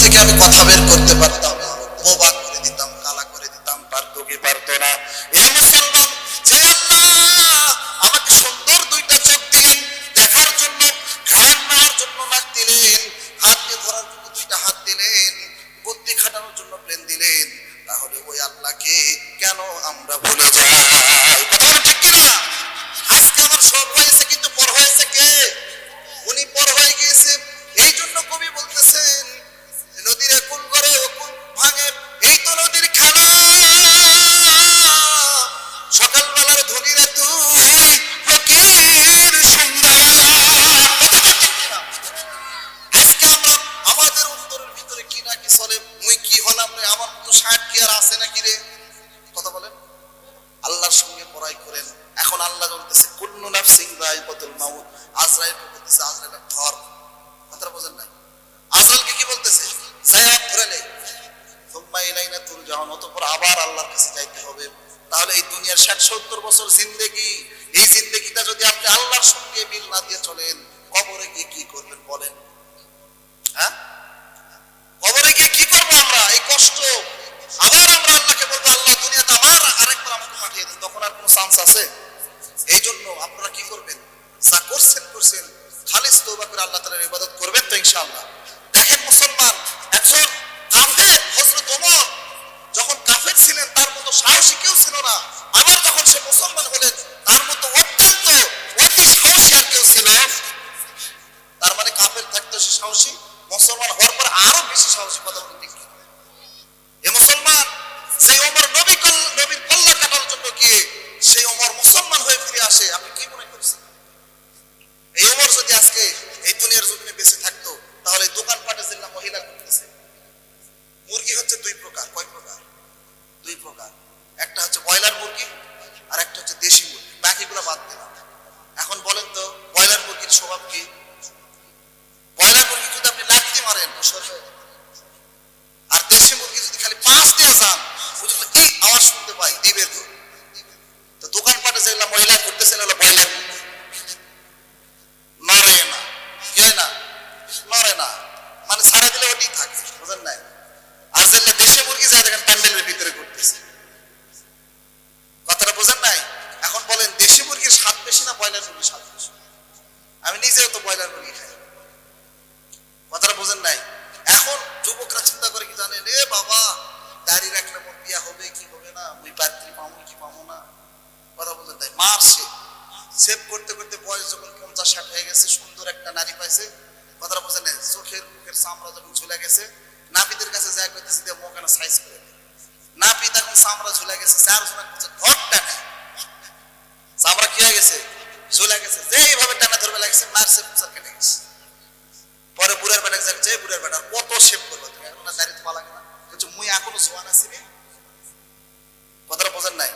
থেকে আমি কথা বের করতে পারতাম। বোবা আজরাইল বলতেছে, আজরাইল ধর কথাটা বোঝেন নাই? আজরাইলকে কি বলতেছে? সায়াব ধরে নে সুম্মা ইলাইনা তুরজাউন, অতঃপর আবার আল্লাহর কাছে যাইতে হবে। তাহলে এই দুনিয়ার ষাট সত্তর বছর জিন্দেগি, এই জিন্দেগিটা যদি আপনি আল্লাহর সঙ্গে মিল না দিয়ে চলেন করছেন, খালিস তৌবা করে আল্লাহ তাআলার ইবাদত করবেন তো ইনশাআল্লাহ। দেখেন মুসলমান, একজন ওমর, যখন কাফের ছিলেন, তার মতো সাহসী কেউ ছিল না। আবার যখন সে মুসলমান হলেন তার মতো অত্যন্ত অতি সাহসী আর কেউ ছিল তার মানে কাফের থাকতো সে সাহসী মুসলমান হওয়ার পর আরও বেশি সাহসী কথা বলতে ঠিক কিনা? এ মুসলমান সেই ওমর নবী কল- নবীর কল্যাণ কাটার জন্য গিয়ে সেই ওমর মুসলমান হয়ে ফিরে আসে আপনি কি মনে করছেন এই ওমর যদি আজকে এই দুনিয়ার জমিনে বেঁচে থাকতো তাহলে এই দোকানপাটে যেগুলা মহিলা করতেছে মুরগি হচ্ছে দুই প্রকার কয় প্রকার দুই প্রকার একটা হচ্ছে ব্রয়লার মুরগি আর একটা হচ্ছে দেশি মুরগি বাকিগুলো বাদ দিলাম এখন বলেন তো ব্রয়লার মুরগির স্বভাব কি ব্রয়লার মুরগি যদি আপনি লাত্তি মারেন ও সরে হয়ে যাবে। আর দেশি মুরগি যদি খালি পাঁচ দিয়ে যান ও যদি কি আওয়াজ শুনতে পাই দিবে তো তো দোকানপাটে যেগুলো মহিলা করতেছেন হলো ব্রয়লার মুরগি নড়ে না কি হয় না নড়ে না মানে ছাড়া দিলে ওটি থাকে বুঝেন নাই আর যেগুলো দেশি মুরগি যায় দেখেন প্যান্ডেলের ভিতরে করতেছে কথাটা বোঝেন নাই এখন বলেন দেশি মুরগির স্বাদ বেশি না ব্রয়লার মুরগির স্বাদ বেশি আমি ব্রয়লার মুরগি খাই কথাটা বোঝেন নাই? এখন যুবকরা চিন্তা করে কি জানেন? এ বাবা দাড়ি রাখলে মোর বিয়া হবে, কি হবে না? মুই পাত্রী পাবো কি পাবো না? কথা বোঝেন নাই? মারছে। সেভ করতে করতে বয়স যখন পঞ্চাশ ষাট হয়ে গেছে, সুন্দর একটা নারী পাইছে। কথাটা বোঝেন নাই? চোখের মুখের চামড়া যখন ঝুলে গেছে, নাপিতের কাছে যা করতেছে দিয়ে মুখ সাইজ করে নাপিত এখন চামড়া ঝুলে গেছে চার জন করছে ঘরটা নেয়। চামড়া কি হয়ে গেছে? ঝুলে গেছে যে এইভাবে টানা ধরবে লাগছে মারছে পুচার কেটে পরে বুড়ার বেটা যে বুড়ার বেটা, কত শেপ করবে তুমি এখন দাঁড়িয়ে লাগে না। কিন্তু মুই এখনও জোয়ান আছি রে। কথাটা বোঝার নাই।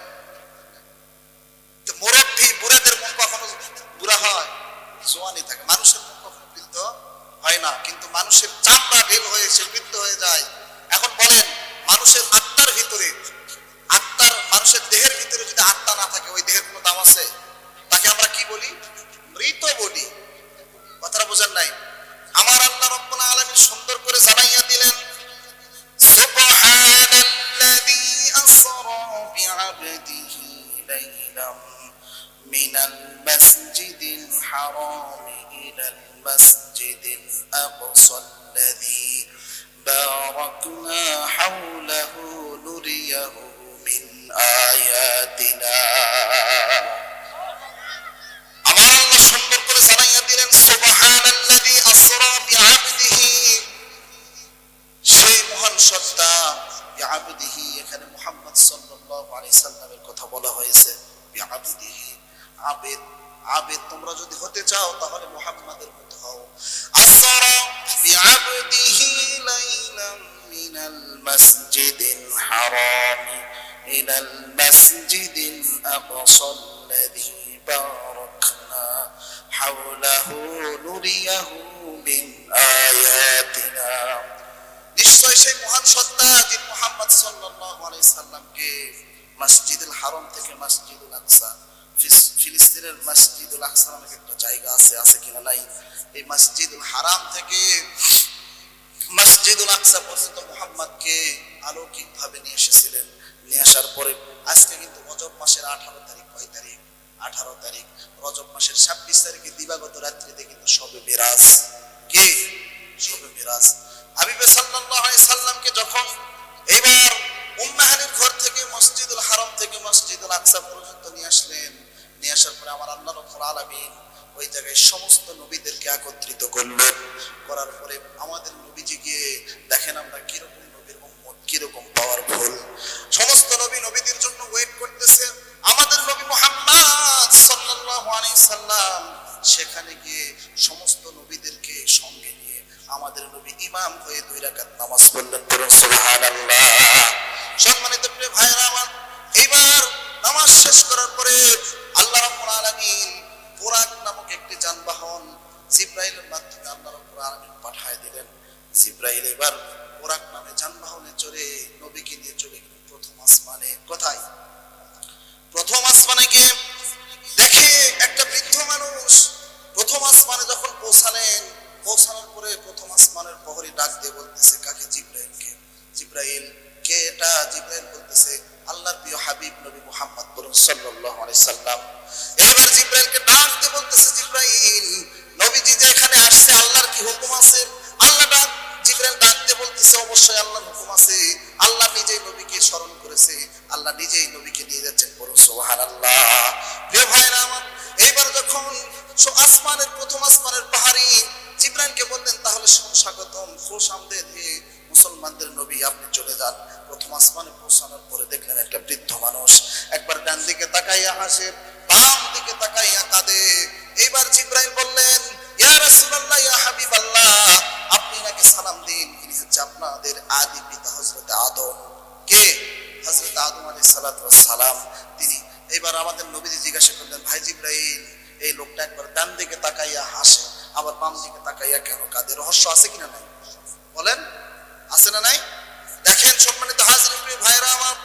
المسجد الحرام إلى المسجد الأقصى الذي باركنا حوله نريه من آياتنا. হতে চাও তাহলে মুহাম্মাদের মতো হও আসরা বিআবদিহি লাইলাম মিনাল মাসজিদিল হারাম ইলাল মাসজিদিল আকসা الذي باركنا حوله نريه من آياتنا নিশ্চয় সেই মহান সত্তা যিনি মুহাম্মদ সাল্লাল্লাহু আলাইহি সাল্লামকে মসজিদুল হারাম থেকে মসজিদুল আকসা ফিস- ফিলিস্তিনের মসজিদুল আকসা নামে একটা জায়গা আছে আছে কিনা নাই। এই মসজিদুল হারাম থেকে মসজিদুল আকসা পর্যন্ত মুহাম্মদকে আলৌকিক ভাবে নিয়ে এসেছিলেন। নিয়ে আসার পরে আজকে কিন্তু রজব মাসের আঠারো তারিখ, কয় তারিখ? আঠারো তারিখ। রজব মাসের ছাব্বিশ তারিখে দিবাগত রাত্রিতে কিন্তু সবে মিরাজ। কে? সবে মিরাজ। হাবিবে আলাইহি সাল্লামকে যখন এবার ঘর থেকে মসজিদুল হারাম থেকে মসজিদুল আকসা পর্যন্ত নিয়ে আসলেন। নিয়ে আসার পরে আমার আল্লাহ ওই জায়গায় সমস্ত নবীদেরকে একত্রিত করলেন করার পরে আমাদের নবীজি গিয়ে দেখেন আমরা নবীর উম্মত সমস্ত নবী নবীদের জন্য ওয়েট করতেছে। আমাদের নবী সাল্লাল্লাহু আলাইহি সাল্লাম সেখানে গিয়ে সমস্ত নবীদেরকে সঙ্গে আমাদের নবী ইমাম হয়ে দুই রাকাত নামাজ পড়লেন পড়ুন সুবহানাল্লাহ। সম্মানিত প্রিয় ভাইরা আমার, এইবার নামাজ শেষ করার পরে আল্লাহ রাব্বুল আলামিন নামক একটি যানবাহন জিব্রাইলের মাধ্যমে আল্লাহ রাব্বুল আলামিন পাঠায় দিলেন। জিব্রাইল এবার বুরাক নামে যানবাহনে চড়ে নবীকে নিয়ে চলে গেলেন প্রথম আসমানে। কোথায়? সাল্লাল্লাহু আলাইহি সাল্লাম। এইবার জিব্রাইলকে ডাক বলতেছে, জিব্রাইল, নবীজি যে এখানে আসছে, আল্লাহর কি হুকুম আছে? আল্লাহ ডাক, জিব্রাইল ডাক বলতেছে, অবশ্যই আল্লাহর হুকুম আছে। আল্লাহ নিজেই নবীকে স্মরণ করেছে। আল্লাহ নিজেই নবীকে নিয়ে যাচ্ছেন। বলুন, সুবহানাল্লাহ। প্রিয় ভাইরা আমার, এইবার যখন আসমানের প্রথম আসমানের পাহাড়ি জিব্রাইলকে বললেন, তাহলে সুস্বাগতম খুশ আমদেদ হে মুসলমানদের নবী, আপনি চলে যান। প্রথম আসমানে পৌঁছানোর পরে দেখলেন একটা বৃদ্ধ মানুষ একবার ডান দিকে তাকাইয়া হাসে, বাম দিকে তাকাইয়া কাঁদে। এইবার জিব্রাইল বললেন, ইয়া রাসূলুল্লাহ, ইয়া হাবিবাল্লাহ, আপনি নাকি সালাম দিন। ইনি হচ্ছে আপনাদের আদি পিতা হযরত আদম। কে? হযরত আদম আলাইহিস সালাতু ওয়াস সালাম তিনি এবার আমাদের নবীজি জিজ্ঞাসা করলেন, ভাই জিব্রাইল, এই লোকটা একবার ডান দিকে তাকাইয়া হাসে, আবার বাম দিকে তাকাইয়া কেন কাঁদে? রহস্য আছে কিনা নাই? বলেন, আছে না নাই? দেখেন হাজরিন ভাইরা আমার